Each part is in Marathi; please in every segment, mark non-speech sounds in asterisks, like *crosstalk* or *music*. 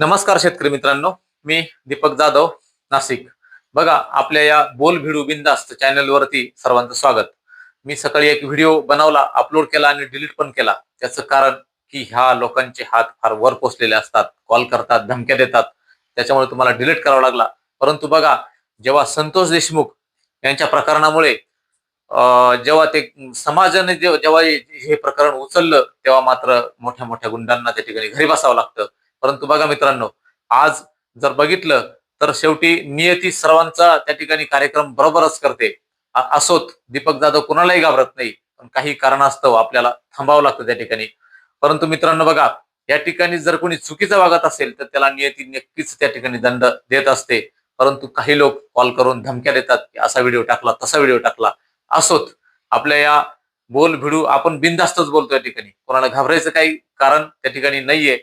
नमस्कार शेतकरी मित्रांनो मी दीपक जाधव नाशिक. बघा आपल्या या बोल भिडू बिंदास्त चॅनलवरती सर्वांचं स्वागत. मी सकाळी एक व्हिडिओ बनवला अपलोड केला आणि डिलीट पण केला. त्याचं कारण की ह्या लोकांचे हात फार वर पोचलेले असतात कॉल करतात धमक्या देतात. त्याच्यामुळे तुम्हाला डिलीट करावा लागला. परंतु बघा जेव्हा संतोष देशमुख यांच्या प्रकरणामुळे जेव्हा ते समाजाने जेव्हा हे प्रकरण उचललं तेव्हा मात्र मोठ्या मोठ्या गुंडांना त्या ठिकाणी घरी बसावं लागतं. परंतु बघा मित्रांनो आज जर बघितलं तर शेवटी नियती सर्वांचा त्या ठिकाणी कार्यक्रम बरोबरच करते. असोत दीपक जाधव कुणालाही घाबरत नाही पण काही कारणास्तव आपल्याला थांबावं लागतं त्या ठिकाणी. परंतु मित्रांनो बघा या ठिकाणी जर कोणी चुकीचं वागत असेल तर त्याला नियती नक्कीच त्या ठिकाणी दंड देत असते. परंतु काही लोक कॉल करून धमक्या देतात की असा व्हिडिओ टाकला तसा व्हिडिओ टाकला. असोत आपल्या या बोल भिडू आपण बिनधास्तच बोलतो या ठिकाणी. कोणाला घाबरायचं काही कारण त्या ठिकाणी नाहीये.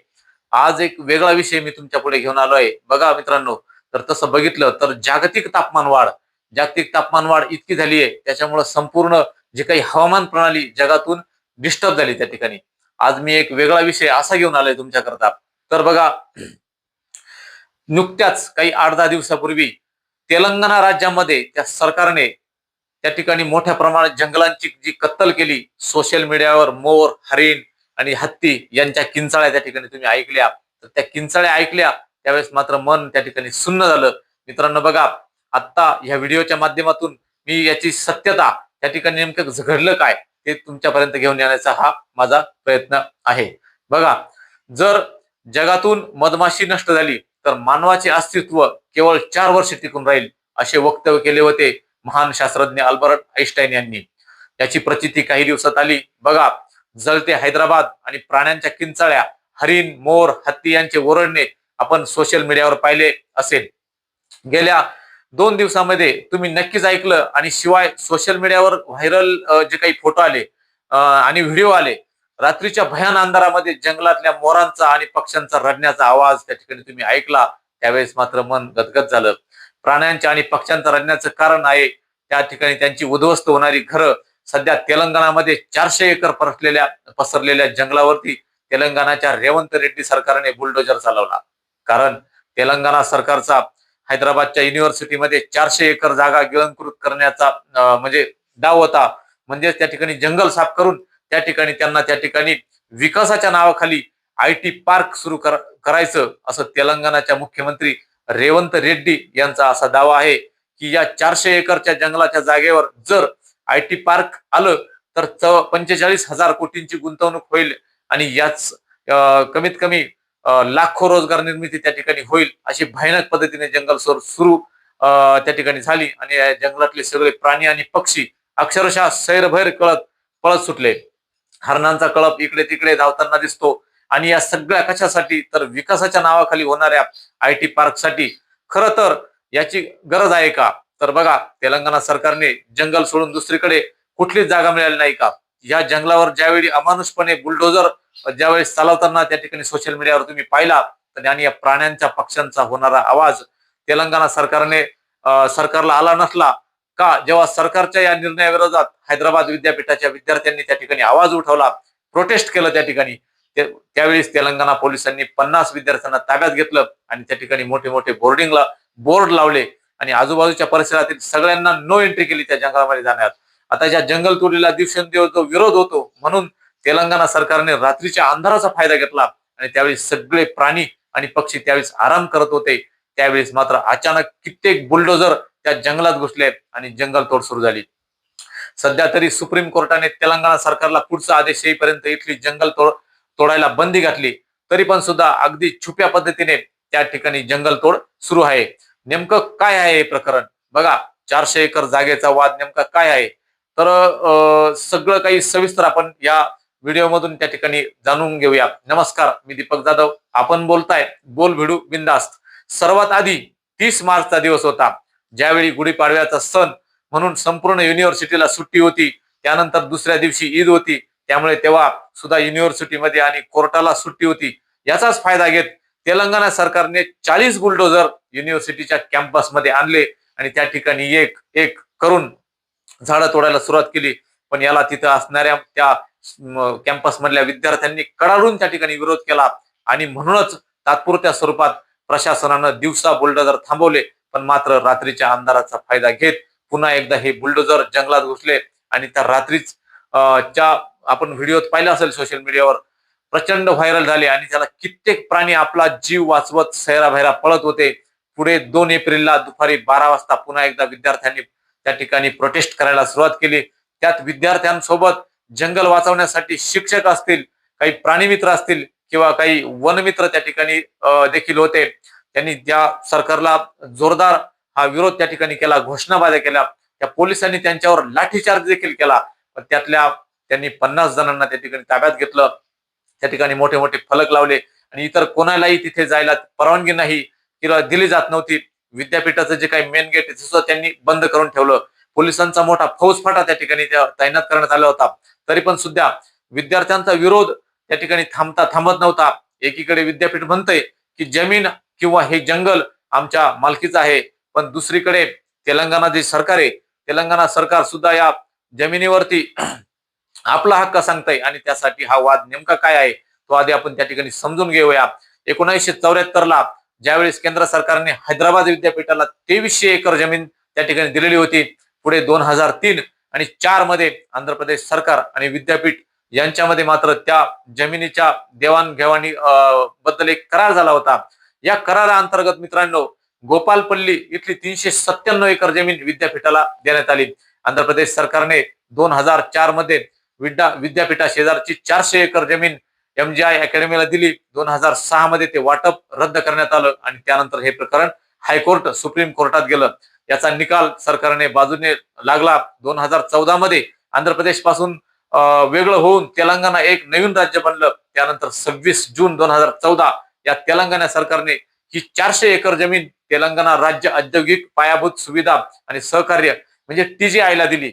आज एक वेगळा विषय मी तुमच्यापुढे घेऊन आलो आहे बघा मित्रांनो तर तसं बघितलं तर जागतिक तापमान वाढ जागतिक तापमान वाढ इतकी झाली आहे त्याच्यामुळे संपूर्ण जी काही हवामान प्रणाली जगातून डिस्टर्ब झाली त्या ठिकाणी. आज मी एक वेगळा विषय असा घेऊन आलोय तुमच्याकरता. तर बघा नुकत्याच काही आठ दहा दिवसापूर्वी तेलंगणा राज्यामध्ये त्या सरकारने त्या ठिकाणी मोठ्या प्रमाणात जंगलांची जी कत्तल केली सोशल मीडियावर मोर हरिण आणि हत्ती यांच्या किंचाळ्या त्या ठिकाणी तुम्ही ऐकल्या. तर त्या किंचाळ्या ऐकल्या त्यावेळेस मात्र मन त्या ठिकाणी सुन्न झालं. मित्रांनो बघा आत्ता ह्या व्हिडिओच्या माध्यमातून मी याची सत्यता त्या ठिकाणी नेमकं घडलं काय ते तुमच्यापर्यंत घेऊन येण्याचा हा माझा प्रयत्न आहे. बघा जर जगातून मधमाशी नष्ट झाली तर मानवाचे अस्तित्व केवळ चार वर्ष टिकून राहील असे वक्तव्य केले होते महान शास्त्रज्ञ अल्बर्ट आईन्स्टाईन यांनी. याची प्रचिती काही दिवसात आली. बघा जळते हैदराबाद आणि प्राण्यांच्या किंचाळ्या हरिण मोर हत्ती यांचे ओरडणे आपण सोशल मीडियावर पाहिले असेल. गेल्या दोन दिवसामध्ये तुम्ही नक्कीच ऐकलं आणि शिवाय सोशल मीडियावर व्हायरल जे काही फोटो आले आणि व्हिडिओ आले रात्रीच्या भयान अंधारामध्ये जंगलातल्या मोरांचा आणि पक्ष्यांचा रडण्याचा आवाज त्या ठिकाणी तुम्ही ऐकला त्यावेळेस मात्र मन गदगद झालं. प्राण्यांच्या आणि पक्ष्यांचा रडण्याचं कारण आहे त्या ठिकाणी त्यांची उद्ध्वस्त होणारी घरं सध्या तेलंगणामध्ये चारशे एकर परसलेल्या पसरलेल्या जंगलावरती तेलंगणाच्या रेवंत रेड्डी सरकारने बुलडोजर चालवला. कारण तेलंगणा सरकारचा हैदराबादच्या युनिव्हर्सिटीमध्ये चारशे एकर जागा गिळंकृत करण्याचा म्हणजे डाव होता. म्हणजेच त्या ठिकाणी जंगल साफ करून त्या ठिकाणी त्यांना त्या ठिकाणी विकासाच्या नावाखाली आय टी पार्क सुरू कर करायचं असं तेलंगणाच्या मुख्यमंत्री रेवंत रेड्डी यांचा असा दावा आहे की या चारशे एकरच्या जंगलाच्या जागेवर जर आय टी पार्क आलं तर पंचेचाळीस हजार कोटींची गुंतवणूक होईल आणि याच कमीत कमी लाखो रोजगार निर्मिती त्या ठिकाणी होईल अशी भयानक पद्धतीने जंगल सोर सुरू अं, त्या ठिकाणी झाली आणि या जंगलातले सगळे प्राणी आणि पक्षी अक्षरशः सैरभैर कळत पळत सुटले. हरणांचा कळप इकडे तिकडे धावताना दिसतो आणि या सगळ्या कशासाठी तर विकासाच्या नावाखाली होणाऱ्या आय टी पार्कसाठी खर तर याची गरज आहे का? तर बघा तेलंगणा सरकारने जंगल सोडून दुसरीकडे कुठलीच जागा मिळाली नाही का? या जंगलावर ज्यावेळी अमानुषपणे बुलडोजर ज्यावेळेस चालवताना त्या ठिकाणी सोशल मीडियावर तुम्ही पाहिला तर आणि या प्राण्यांच्या पक्ष्यांचा होणारा आवाज तेलंगणा सरकारने सरकारला आला नसला का? जेव्हा सरकारच्या या निर्णयाविरोधात हैदराबाद विद्यापीठाच्या विद्यार्थ्यांनी त्या ठिकाणी आवाज उठवला प्रोटेस्ट केलं त्या ठिकाणी ते- त्यावेळेस तेलंगणा पोलिसांनी पन्नास विद्यार्थ्यांना ताब्यात घेतलं आणि त्या ठिकाणी मोठे मोठे बोर्डिंगला बोर्ड लावले. आणि आजूबाजूच्या परिसरातील सगळ्यांना नो एंट्री केली त्या जंगलामध्ये जाण्यात. आता ज्या जंगल तोडीला दिवसेंदिवस जो विरोध होतो म्हणून तेलंगणा सरकारने रात्रीच्या अंधाराचा फायदा घेतला आणि त्यावेळी सगळे प्राणी आणि पक्षी त्यावेळेस आराम करत होते. त्यावेळेस मात्र अचानक कित्येक बुलडोजर त्या जंगलात घुसले आणि जंगल तोड सुरू झाली. सध्या तरी सुप्रीम कोर्टाने तेलंगणा सरकारला पुढचा आदेश येईपर्यंत इथली जंगल तोड तोडायला बंदी घातली. तरी पण सुद्धा अगदी छुप्या पद्धतीने त्या ठिकाणी जंगल तोड सुरू आहे. नेमकं काय आहे हे प्रकरण? बघा चारशे एकर जागेचा वाद नेमका काय आहे? तर अं, सगळं काही सविस्तर आपण या व्हिडिओमधून त्या ठिकाणी जाणून घेऊया. नमस्कार मी दीपक जाधव. आपण बोलताय बोल भिडू बिंदास्त सर्वात आधी तीस मार्चचा दिवस होता. ज्यावेळी गुढीपाडव्याचा सण म्हणून संपूर्ण युनिव्हर्सिटीला सुट्टी होती त्यानंतर दुसऱ्या दिवशी ईद होती त्यामुळे तेव्हा सुद्धा युनिव्हर्सिटीमध्ये आणि कोर्टाला सुट्टी होती. याचाच फायदा घेत तेलंगणा सरकारने चाळीस बुलडोजर युनिव्हर्सिटीच्या कॅम्पसमध्ये आणले आणि त्या ठिकाणी एक एक करून झाडं तोडायला सुरुवात केली. पण याला तिथं असणाऱ्या त्या कॅम्पसमधल्या विद्यार्थ्यांनी कडाडून त्या ठिकाणी विरोध केला. आणि म्हणूनच तात्पुरत्या स्वरूपात प्रशासनानं दिवसा बुलडोजर थांबवले. पण मात्र रात्रीच्या अंधाराचा फायदा घेत पुन्हा एकदा हे बुलडोजर जंगलात घुसले. आणि त्या रात्रीच च्या आपण व्हिडिओत पाहिलं असेल सोशल मीडियावर प्रचंड व्हायरल झाले आणि त्याला कित्येक प्राणी आपला जीव वाचवत सैराभैरा पळत होते. पुढे दोन एप्रिलला दुपारी बारा वाजता पुन्हा एकदा विद्यार्थ्यांनी त्या ठिकाणी प्रोटेस्ट करायला सुरुवात केली. त्यात विद्यार्थ्यांसोबत जंगल वाचवण्यासाठी शिक्षक असतील काही प्राणीमित्र असतील किंवा काही वनमित्र त्या ठिकाणी देखील होते. त्यांनी त्या सरकारला जोरदार हा विरोध त्या ठिकाणी केला घोषणाबाज्या केल्या. त्या पोलिसांनी त्यांच्यावर लाठीचार्ज देखील केला. पण त्यातल्या त्यांनी पन्नास जणांना त्या ठिकाणी ताब्यात घेतलं. त्या ठिकाणी मोठे मोठे फलक लावले आणि इतर कोणालाही तिथे जायला परवानगी नाही किंवा दिली जात नव्हती. विद्यापीठाचं जे काही मेन गेट सुद्धा त्यांनी बंद करून ठेवलं. पोलिसांचा मोठा फौजफाटा त्या ठिकाणी तैनात करण्यात आला होता. तरी पण सुद्धा विद्यार्थ्यांचा विरोध त्या ठिकाणी थांबता थांबत नव्हता. एकीकडे विद्यापीठ म्हणतंय की जमीन किंवा हे जंगल आमच्या मालकीचं आहे. पण दुसरीकडे तेलंगणा जे सरकार आहे. तेलंगणा सरकार सुद्धा या जमिनीवरती आपला हक्क सांगताय आणि त्यासाठी हा वाद नेमका काय आहे तो आधी आपण त्या ठिकाणी समजून घेऊया. एकोणीसशे चौऱ्याहत्तर ला ज्यावेळेस केंद्र सरकारने हैदराबाद विद्यापीठाला तेवीसशे एकर जमीन त्या ठिकाणी दिलेली होती पुढे दोन हजार तीन आणि चारमध्ये आंध्र प्रदेश सरकार आणि विद्यापीठ यांच्यामध्ये मात्र त्या जमिनीच्या देवाणघेवाणी बद्दल एक करार झाला होता. या कराराअंतर्गत मित्रांनो गोपालपल्ली इथली तीनशे सत्त्याण्णव एकर जमीन विद्यापीठाला देण्यात आली. आंध्र प्रदेश सरकारने दोन हजार चारमध्ये विद्या विद्यापीठा शेजारची चारशे एकर जमीन एम जी आय अकॅडमीला दिली. दोन हजार सहा मध्ये ते वाटप रद्द करण्यात आलं आणि त्यानंतर हे प्रकरण हायकोर्ट सुप्रीम कोर्टात गेलं. याचा निकाल सरकारने बाजूने लागला. दोन हजार चौदा मध्ये आंध्र प्रदेशपासून वेगळं होऊन तेलंगणा एक नवीन राज्य बनलं. त्यानंतर सव्वीस जून दोन हजार चौदा या तेलंगणा सरकारने ही चारशे एकर जमीन तेलंगणा राज्य औद्योगिक पायाभूत सुविधा आणि सहकार्य म्हणजे टीजीआयला दिली.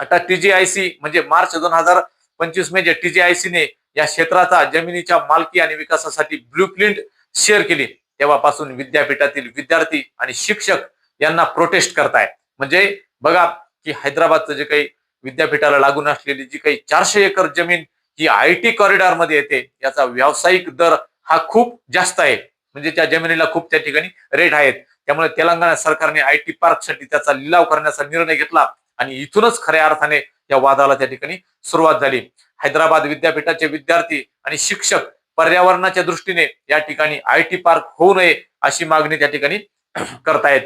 आता टीजीआयसी म्हणजे मार्च दोन हजार पंचवीसमध्ये टीजीआयसी ने या क्षेत्राचा जमिनीच्या मालकी आणि विकासासाठी ब्ल्यू प्रिंट शेअर केली. तेव्हापासून विद्यापीठातील विद्यार्थी आणि शिक्षक यांना प्रोटेस्ट करताय म्हणजे बघा की हैदराबादचं जे काही विद्यापीठाला लागून असलेली जी काही चारशे एकर जमीन ही आय टी कॉरिडॉरमध्ये येते याचा व्यावसायिक दर हा खूप जास्त आहे. म्हणजे त्या जमिनीला खूप त्या ठिकाणी रेट आहेत. त्यामुळे तेलंगणा सरकारने आय टी पार्कसाठी त्याचा लिलाव करण्याचा निर्णय घेतला. आणि इथूनच खऱ्या अर्थाने या वादाला त्या ठिकाणी सुरुवात झाली. हैदराबाद विद्यापीठाचे विद्यार्थी आणि शिक्षक पर्यावरणाच्या दृष्टीने या ठिकाणी आय टी पार्क होऊ नये अशी मागणी त्या ठिकाणी *clears throat* करतायत.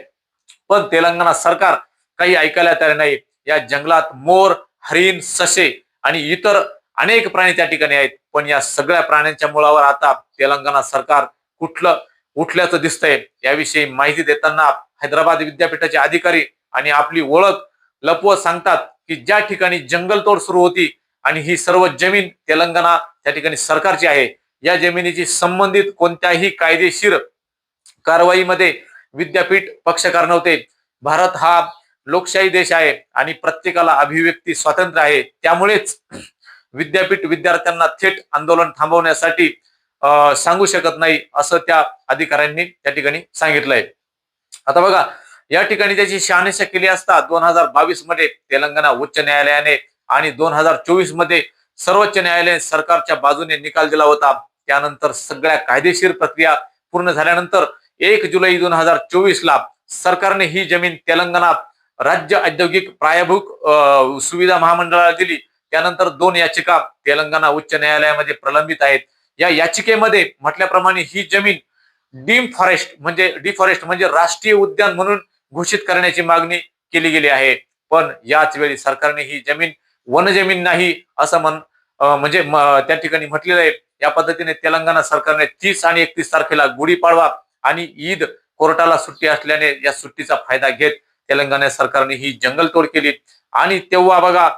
पण तेलंगणा सरकार काही ऐकायला तयार नाही. या जंगलात मोर हरिण ससे आणि इतर अनेक प्राणी त्या ठिकाणी आहेत. पण या सगळ्या प्राण्यांच्या मुळावर आता तेलंगणा सरकार कुठलं उठल्याचं दिसतंय याविषयी माहिती देताना हैदराबाद विद्यापीठाचे अधिकारी आणि आपली ओळख लपवत सांगतात की ज्या ठिकाणी जंगलतोड सुरू होती आणि ही सर्व जमीन तेलंगणा त्या ठिकाणी सरकारची आहे या जमिनीची संबंधित कोणत्याही कायदेशीर कारवाईमध्ये विद्यापीठ पक्षकार नव्हते. भारत हा लोकशाही देश आहे आणि प्रत्येकाला अभिव्यक्ती स्वातंत्र्य आहे. त्यामुळेच विद्यापीठ विद्यार्थ्यांना थेट आंदोलन थांबवण्यासाठी अं, सांगू शकत नाही असं त्या अधिकाऱ्यांनी त्या ठिकाणी सांगितलंय. आता बघा या ठिकाणी त्याची शहानिशा केली असता दोन हजार बावीसमध्ये तेलंगणा उच्च न्यायालयाने आणि दोन हजार चोवीसमध्ये सर्वोच्च न्यायालयाने सरकारच्या बाजूने निकाल दिला होता. त्यानंतर सगळ्या कायदेशीर प्रक्रिया पूर्ण झाल्यानंतर एक जुलै दोन हजार चोवीस ला सरकारने ही जमीन तेलंगणा राज्य औद्योगिक पायाभूत अं, सुविधा महामंडळाला दिली. त्यानंतर दोन याचिका तेलंगणा उच्च न्यायालयामध्ये प्रलंबित आहेत. या याचिकेमध्ये म्हटल्याप्रमाणे ही जमीन डीम फॉरेस्ट म्हणजे डिफॉरेस्ट म्हणजे राष्ट्रीय उद्यान म्हणून घोषित करण्याची मागणी केली गेली आहे. पण याच वेळी सरकारने ही जमीन वनजमीन नाही असं म्हण म्हणजे त्या ठिकाणी म्हटलेलं आहे. या पद्धतीने तेलंगणा सरकारने तीस आणि एकतीस तारखेला गुढीपाडवा आणि ईद कोर्टाला सुट्टी असल्याने या सुट्टीचा फायदा घेत तेलंगणा सरकारने ही जंगलतोड केली. आणि तेव्हा बघा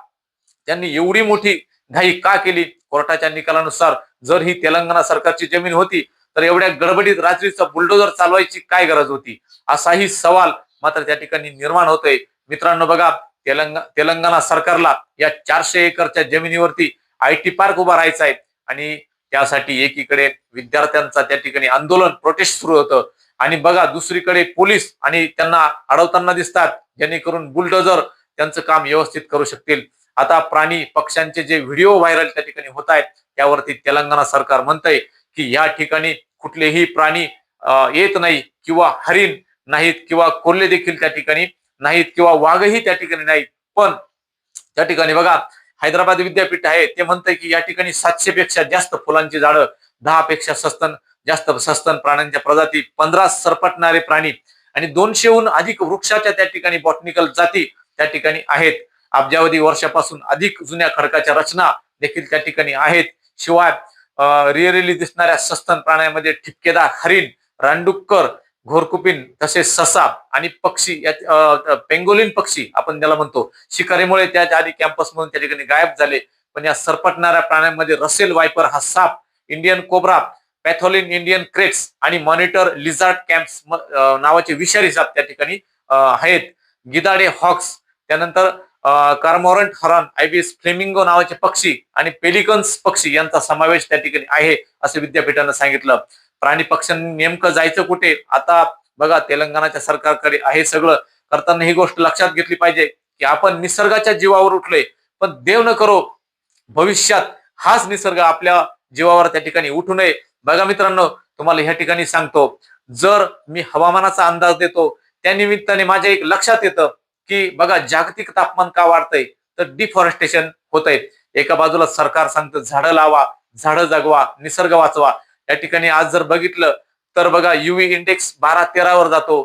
त्यांनी एवढी मोठी घाई का केली? कोर्टाच्या निकालानुसार जर ही तेलंगणा सरकारची जमीन होती तर एवढ्या गडबडीत रात्रीचा बुलडोजर चालवायची काय गरज होती? असाही सवाल मात्र त्या ठिकाणी निर्माण होतोय. मित्रांनो बघा तेलंग तेलंगणा सरकारला या चारशे एकरच्या जमिनीवरती आय टी पार्क उभा राहायचा आहे. आणि त्यासाठी एकीकडे विद्यार्थ्यांचा त्या ठिकाणी आंदोलन प्रोटेस्ट सुरू होतं. आणि बघा दुसरीकडे पोलीस आणि त्यांना अडवताना दिसतात. जेणेकरून बुलडोजर त्यांचं काम व्यवस्थित करू शकतील. आता प्राणी पक्ष्यांचे जे व्हिडिओ व्हायरल त्या ठिकाणी होत आहेत त्यावरती तेलंगणा सरकार म्हणतंय की या ठिकाणी कुठलेही प्राणी येत नाही किंवा हरिण नाहीत किंवा कोल्हे देखील त्या ठिकाणी नाहीत किंवा वाघही त्या ठिकाणी नाहीत. पण त्या ठिकाणी बघा हैदराबाद विद्यापीठ आहे ते म्हणतंय की या ठिकाणी सातशे पेक्षा जास्त फुलांची झाडं दहा पेक्षा सस्तन जास्त सस्तन प्राण्यांच्या प्रजाती पंधरा सरपटणारे प्राणी आणि दोनशेहून अधिक वृक्षाच्या त्या ठिकाणी बॉटनिकल जाती त्या ठिकाणी आहेत. अब्जावधी वर्षापासून अधिक जुन्या खडकाच्या रचना देखील त्या ठिकाणी आहेत. शिवाय रिअरिली दिसणाऱ्या सस्तन प्राण्यांमध्ये ठिपकेदार हरिण रानडुक्कर घोरकुपिन तसेच ससा आणि पक्षी या पेंगोलिन पक्षी आपण त्याला म्हणतो शिकारीमुळे त्या आधी कॅम्पसमधून त्या ठिकाणी गायब झाले. पण या सरपटणाऱ्या प्राण्यांमध्ये रसेल वायपर हा साप Indian cobra pangolin Indian kraits आणि मॉनिटर लिझार्ड कॅम्प्स नावाचे विषारी साप त्या ठिकाणी आहेत. गिदाडे हॉक्स त्यानंतर कार्मोरंट हरण आयबीएस फ्लेमिंगो नावाचे पक्षी आणि पेलिकन्स पक्षी यांचा समावेश त्या ठिकाणी आहे असं विद्यापीठानं सांगितलं. प्राणी पक्ष्यांनी नेमकं जायचं कुठे? आता बघा तेलंगणाच्या सरकारकडे आहे सगळं. करताना ही गोष्ट लक्षात घेतली पाहिजे की आपण निसर्गाच्या जीवावर उठलोय. पण देव न करो भविष्यात हाच निसर्ग आपल्या जीवावर त्या ठिकाणी उठू नये. बघा मित्रांनो तुम्हाला ह्या ठिकाणी सांगतो. जर मी हवामानाचा अंदाज देतो त्या निमित्ताने माझ्या एक लक्षात येतं की बघा जागतिक तापमान का वाढतंय? तर डिफॉरेस्टेशन होत आहे एका बाजूला सरकार सांगतं झाडं लावा झाडं जगवा निसर्ग वाचवा. या ठिकाणी आज जर बघितलं तर बघा युव्ही इंडेक्स बारा तेरावर जातो.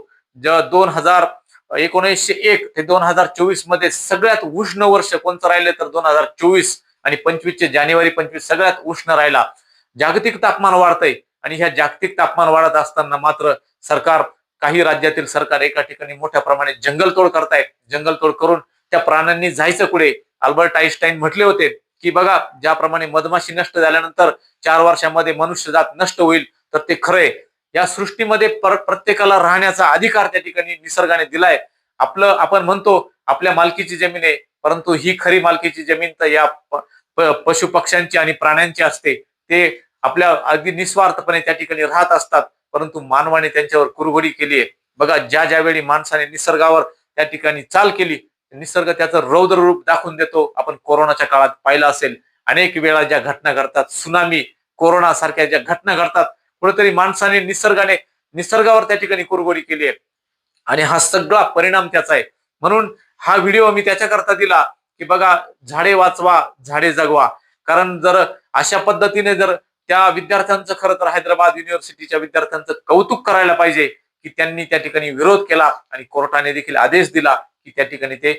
दोन हजार एकोणीसशे एक ते दोन हजार चोवीसमध्ये सगळ्यात उष्ण वर्ष कोणतं राहिलं तर दोन हजार चोवीस आणि पंचवीसचे जानेवारी पंचवीस सगळ्यात उष्ण राहिला. जागतिक तापमान वाढतंय आणि ह्या जागतिक तापमान वाढत असताना मात्र सरकार काही राज्यातील सरकार एका ठिकाणी मोठ्या प्रमाणे जंगलतोड करतायत. जंगलतोड करून त्या प्राण्यांनी जायचं कुठे? अल्बर्ट आईन्स्टाईन म्हटले होते की बघा ज्याप्रमाणे मधमाशी नष्ट झाल्यानंतर चार वर्षामध्ये मनुष्य जात नष्ट होईल तर ते खरंय या सृष्टीमध्ये पर प्रत्येकाला राहण्याचा अधिकार त्या ठिकाणी निसर्गाने दिलाय. आपलं आपण म्हणतो आपल्या मालकीची जमीन आहे परंतु ही खरी मालकीची जमीन तर या प- पशु पक्ष्यांची आणि प्राण्यांची असते. ते आपल्या अगदी निस्वार्थपणे त्या ठिकाणी राहत असतात परंतु मानवाने त्यांच्यावर कुरघोडी केली आहे. बघा ज्या ज्यावेळी माणसाने निसर्गावर त्या ठिकाणी चाल केली निसर्ग त्याचं रौद्र रूप दाखवून देतो. आपण कोरोनाच्या काळात पाहिलं असेल अनेक वेळा ज्या घटना घडतात सुनामी कोरोना सारख्या ज्या घटना घडतात कुठेतरी माणसाने निसर्गाने निसर्गावर त्या ठिकाणी कुरगोरी केली आहे. आणि हा सगळा परिणाम त्याचा आहे. म्हणून हा व्हिडिओ मी त्याच्याकरता दिला की बघा झाडे वाचवा झाडे जगवा. कारण जर अशा पद्धतीने जर त्या विद्यार्थ्यांचं खरं तर हैदराबाद युनिव्हर्सिटीच्या विद्यार्थ्यांचं कौतुक करायला पाहिजे की त्यांनी त्या ठिकाणी विरोध केला आणि कोर्टाने देखील आदेश दिला की त्या ठिकाणी ते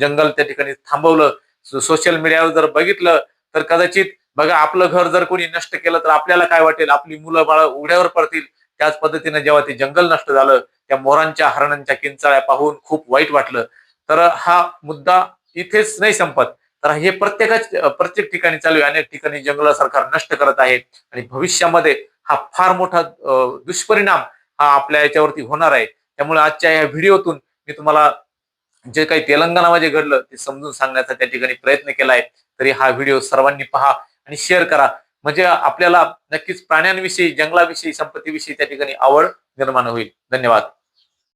जंगल त्या ठिकाणी थांबवलं. सोशल मीडियावर जर बघितलं तर कदाचित बघा आपलं घर जर कोणी नष्ट केलं तर आपल्याला काय वाटेल? आपली मुलं बाळ उघड्यावर पडतील. त्याच पद्धतीने जेव्हा ते जंगल नष्ट झालं त्या मोरांच्या हरणांच्या किंचाळ्या पाहून खूप वाईट वाटलं. तर हा मुद्दा इथेच नाही संपत. तर हे प्रत्येकाच प्रत्येक ठिकाणी चालू आहे. अनेक ठिकाणी जंगल सरकार नष्ट करत आहे. आणि भविष्यामध्ये हा फार मोठा दुष्परिणाम हा आपल्या याच्यावरती होणार आहे. त्यामुळे आजच्या या व्हिडिओतून मी तुम्हाला जे काही तेलंगणामध्ये घडलं ते समजून सांगण्याचा त्या ठिकाणी प्रयत्न केलाय तरी हा व्हिडिओ सर्वांनी पहा आणि शेअर करा. म्हणजे आपल्याला नक्कीच प्राण्यांविषयी जंगलाविषयी संपत्तीविषयी त्या ठिकाणी आवड निर्माण होईल. धन्यवाद.